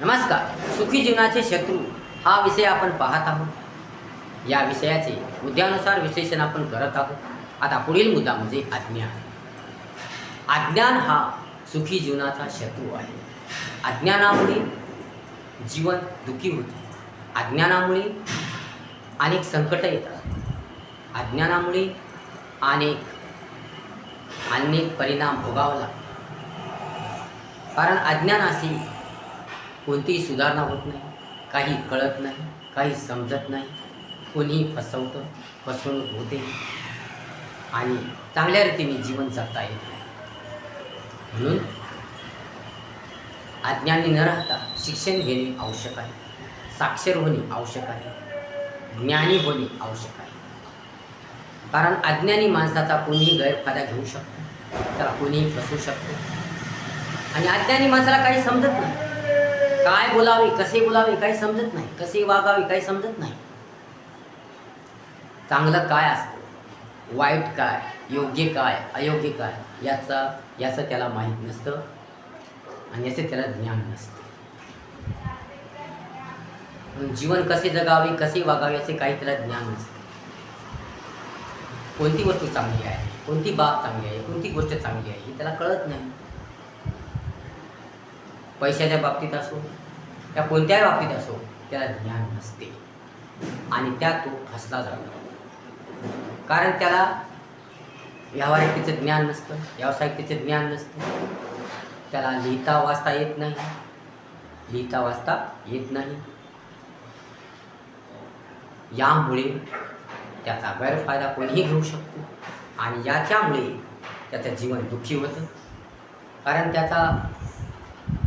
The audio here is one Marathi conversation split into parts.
नमस्कार सुखी जीवनाचे शत्रू हा विषय आपण पाहत आहोत. या विषयाचे मुद्द्यानुसार विश्लेषण आपण करत आहोत. आता पुढील मुद्दा म्हणजे अज्ञान. अज्ञान हा सुखी जीवनाचा शत्रू आहे. अज्ञानामुळे जीवन दुखी होते. अज्ञानामुळे अनेक संकटं येतात. अज्ञानामुळे अनेक अनेक परिणाम भोगावा लागतात. कारण अज्ञान असे कोणतीही सुधारणा होत नाही. काही कळत नाही काही समजत नाही. कोणीही फसवतं फसवणूक होते. आणि चांगल्या रीतीने जीवन जगता येत नाही. म्हणून अज्ञानी न राहता शिक्षण घेणे आवश्यक आहे. साक्षर होणे आवश्यक आहे. ज्ञानी होणे आवश्यक आहे. कारण अज्ञानी माणसाचा कोणीही गैरफायदा घेऊ शकतो. त्याला कोणीही फसवू शकतो. आणि अज्ञानी माणसाला काही समजत नाही. काय बोलावे कसे बोलावे काही समजत नाही. कसे वागावे काही समजत नाही. चांगलं काय असतं? वाईट काय? योग्य काय? अयोग्य काय? याचा याचं त्याला माहीत नसतं आणि याचे त्याला ज्ञान नसतं. जीवन कसे जगावे कसे वागावे याचे काही त्याला ज्ञान नसतं. कोणती वस्तू चांगली आहे? कोणती बाब चांगली आहे? कोणती गोष्ट चांगली आहे? हे त्याला कळत नाही. पैशाच्या बाबतीत असो त्या कोणत्याही बाबतीत असो त्याला ज्ञान नसते. आणि त्या तो फसला जातो. कारण त्याला व्यावहारिकतेचं ज्ञान नसतं व्यावसायिकतेचं ज्ञान नसतं. त्याला लिहिता वाचता येत नाही. लिहिता वाचता येत नाही. यामुळे त्याचा गैरफायदा कोणीही घेऊ शकतो. आणि याच्यामुळे त्याचं जीवन दुःखी होतं. कारण त्याचा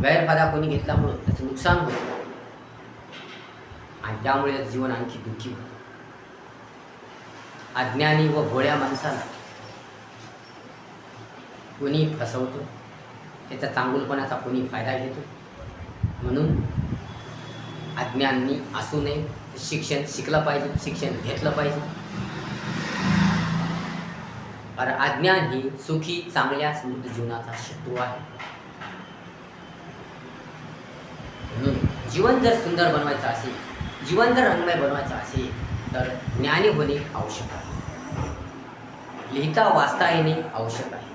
गैरफायदा कोणी म्हणून त्याचं नुकसान होतं आणि त्यामुळे त्याचं जीवन आणखी दुःखी होतं अज्ञानी व भोळ्या माणसाला कोणी फसवतो त्याचा चांगुलपणाचा कोणी फायदा घेतो. म्हणून अज्ञानी असू नये शिक्षण शिकलं पाहिजे शिक्षण घेतलं पाहिजे. कारण अज्ञान ही सुखी चांगल्या समृद्ध जीवनाचा शत्रू आहे. म्हणून जीवन जर सुंदर बनवायचं असेल जीवन जर रंगमय बनवायचं असेल तर ज्ञानी होणे आवश्यक आहे. लिहिता वाचता येणे आवश्यक आहे.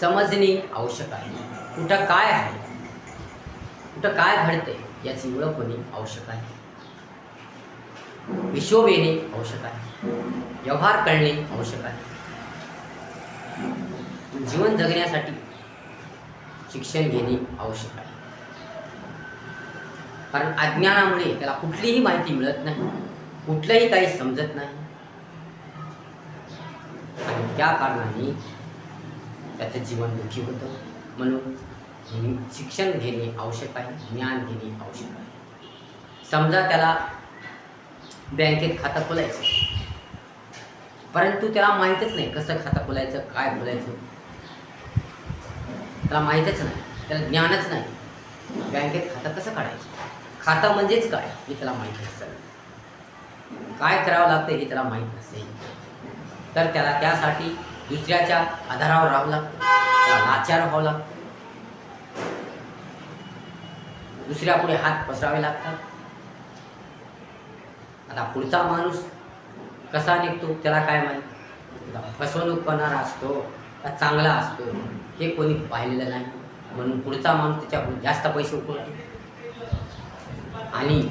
समजणे आवश्यक आहे. कुठं काय आहे कुठं काय घडते याची ओळख होणे आवश्यक आहे. हिशोब येणे आवश्यक आहे. व्यवहार कळणे आवश्यक आहे. जीवन जगण्यासाठी शिक्षण घेणे आवश्यक आहे. कारण अज्ञानामुळे त्याला कुठलीही माहिती मिळत नाही. कुठलंही काही समजत नाही. आणि त्या कारणाने त्याचं जीवन दुःखी होतं. म्हणून शिक्षण घेणे आवश्यक आहे. ज्ञान घेणे आवश्यक आहे. समजा त्याला बँकेत खातं खोलायचं परंतु त्याला माहीतच नाही कसं खातं खोलायचं काय खोलायचं. त्याला माहीतच नाही. त्याला ज्ञानच नाही. बँकेत खातं कसं काढायचं? खाता म्हणजेच काय हे त्याला माहीत नसेल. काय करावं लागतं हे त्याला माहीत नसेल. तर त्याला त्यासाठी दुसऱ्याच्या आधारावर राहावं लागतं. त्याला लाचार व्हावं लागतं. दुसऱ्यापुढे हात पसरावे लागतात. आता पुढचा माणूस कसा निघतो त्याला काय माहीत? फसवणूक करणारा असतो का चांगला असतो हे कोणी पाहिलेलं नाही. म्हणून पुढचा माणूस त्याच्याकडून जास्त पैसे उकळतो. आणि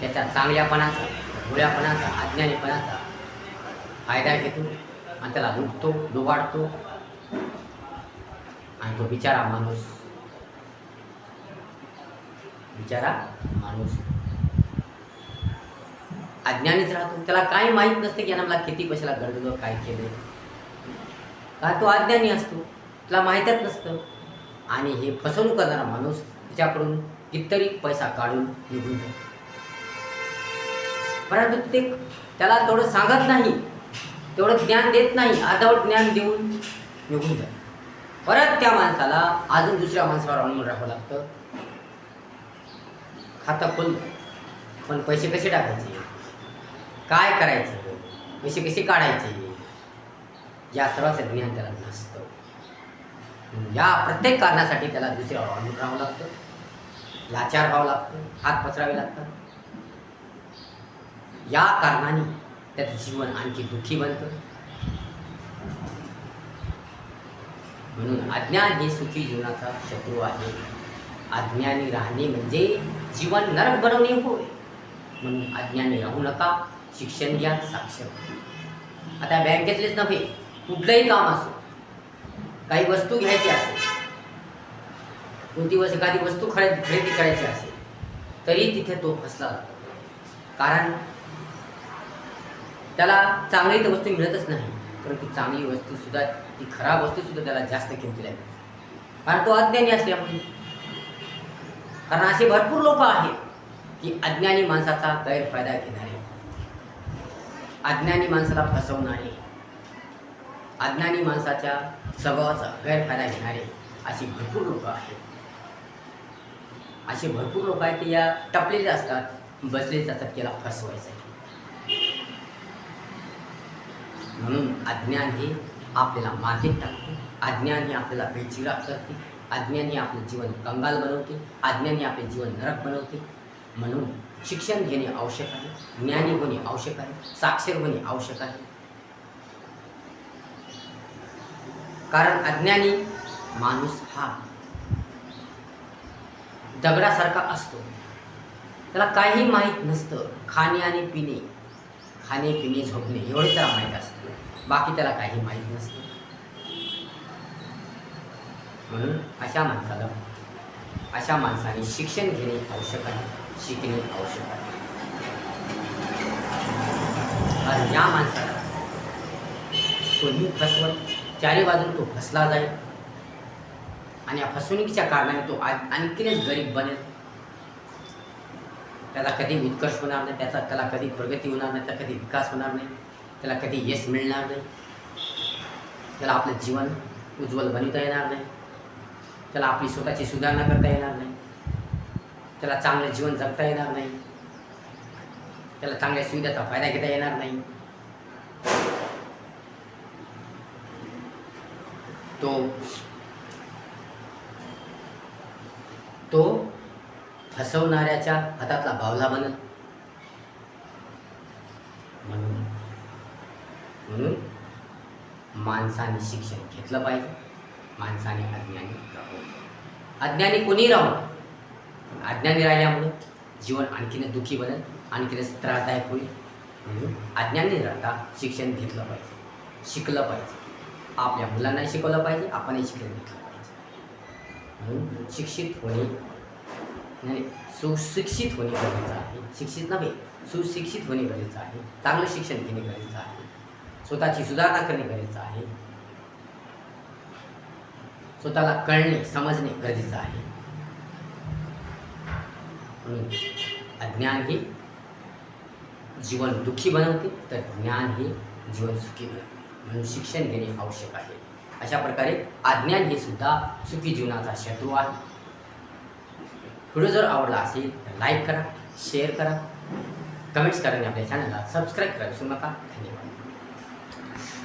त्याच्या चांगल्यापणाचा भोळ्यापणाचा अज्ञानीपणाचा फायदा घेतो आणि त्याला लुटतो लुबाडतो आणि तो बिचारा माणूस बिचारा माणूस. अज्ञानीच राहतो. त्याला काय माहीत नसते की यानं मला किती पैशाला गरजलं काय केलं का तो अज्ञानी असतो? त्याला माहीतच नसतं. आणि हे फसवणूक करणारा माणूस त्याच्याकडून कितीतरी पैसा काढून निघून जातो परंतु ते त्याला तेवढं सांगत नाही तेवढं ज्ञान देत नाही अर्धवट ज्ञान देऊन निघून जात परत त्या माणसाला अजून दुसऱ्या माणसावर अवलंबून राहावं लागतं. खातं खोल पण पैसे कसे टाकायचे? काय करायचं? पैसे कसे काढायचे? या सर्वाचं ज्ञान त्याला नसतं. या प्रत्येक कारणासाठी त्याला दुसऱ्यावर अवलंबून राहावं लागतं. लाचार व्हावं लागतं हात पसरावे लागतात. या कारणाने त्याचं जीवन आणखी दुःखी बनतं. म्हणून अज्ञान हे सुखी जीवनाचा शत्रू आहे. अज्ञानी राहणे म्हणजे जीवन नरक बनवणे होय. म्हणून अज्ञानी राहू नका शिक्षण घ्या साक्षर आता बँकेतलेच नव्हे कुठलंही काम असो काही वस्तू घ्यायची असेल कोणती वस्तू एखादी वस्तू खरेदी खरेदी करायची असेल तरी तिथे तो फसला जातो. कारण त्याला चांगली तर वस्तू मिळतच नाही परंतु चांगली वस्तू सुद्धा ती खराब वस्तू सुद्धा त्याला जास्त किमतीला मिळते. कारण तो अज्ञानी असल्यामुळे. कारण असे भरपूर लोक आहेत की अज्ञानी माणसाचा गैरफायदा घेणारे. अज्ञानी माणसाला फसवणारे. अज्ञानी माणसाच्या स्वभावाचा गैरफायदा घेणारे अशी भरपूर लोक आहेत. असे भरपूर लोक आहेत की या टपलेले असतात बसलेच असतात की याला फसवायचं. आहे म्हणून अज्ञान हे आपल्याला मातीत टाकते. अज्ञान हे आपल्याला बेचिराग करते. अज्ञान हे आपलं जीवन कंगाल बनवते. अज्ञान हे आपले जीवन नरक बनवते. म्हणून शिक्षण घेणे आवश्यक आहे ज्ञानी होणे आवश्यक आहे साक्षर होणे आवश्यक आहे. कारण अज्ञानी माणूस हा दगडासारखा असतो. त्याला काही माहीत नसतं खाणे आणि पिणे. खाणे पिणे झोपणे एवढे त्याला माहीत असतं. बाकी त्याला काही माहीत नसतं. म्हणून अशा माणसाला अशा माणसाने शिक्षण घेणे आवश्यक आहे शिकणे आवश्यक आहे. आणि या माणसाला कोणी फसवत चारी बाजून तो फसला जाईल. आणि या फसवणुकीच्या कारणाने तो आज आणखीनच गरीब बनेल. त्याला कधी उत्कर्ष होणार नाही त्याचा त्याला कधी प्रगती होणार नाही त्याचा कधी विकास होणार नाही त्याला कधी यश मिळणार नाही. त्याला आपलं जीवन उज्ज्वल बनवता येणार नाही. त्याला आपली स्वतःची सुधारणा करता येणार नाही. त्याला चांगलं जीवन जगता येणार नाही. त्याला चांगल्या सुविधाचा फायदा घेता येणार नाही. तो तो फसवणाऱ्याच्या हातातला बावला बनत म्हणून म्हणून माणसाने शिक्षण घेतलं पाहिजे. माणसाने अज्ञानी राहू अज्ञानी कोणी राहू अज्ञानी राहिल्यामुळं जीवन आणखीन दुःखी बनेल आणखीनच त्रासदायक होईल. म्हणून अज्ञानी राहता शिक्षण घेतलं पाहिजे. शिकलं पाहिजे. आपल्या मुलांना शिकवलं पाहिजे आपणही शिक्षण घेतलं पाहिजे. म्हणून शिक्षित होणे नाही सुशिक्षित होणे गरजेचं आहे. शिक्षित नव्हे सुशिक्षित होणे गरजेचं आहे. चांगलं शिक्षण घेणे गरजेचं आहे. स्वतःची सुधारणा करणे गरजेचं आहे. स्वतःला कळणे समजणे गरजेचं आहे. म्हणून अज्ञान हे जीवन दुःखी बनवते तर ज्ञान हे जीवन सुखी बनवते. म्हणून शिक्षण घेणे आवश्यक आहे. अशा प्रकारे अज्ञान हे सुद्धा सुखी जीवनाचा शत्रू आहे. व्हिडिओ जर आवडला असेल तर लाईक करा शेअर करा. कमेंट्स करा आणि आपल्या चॅनलला सबस्क्राईब करा विसरू नका. धन्यवाद.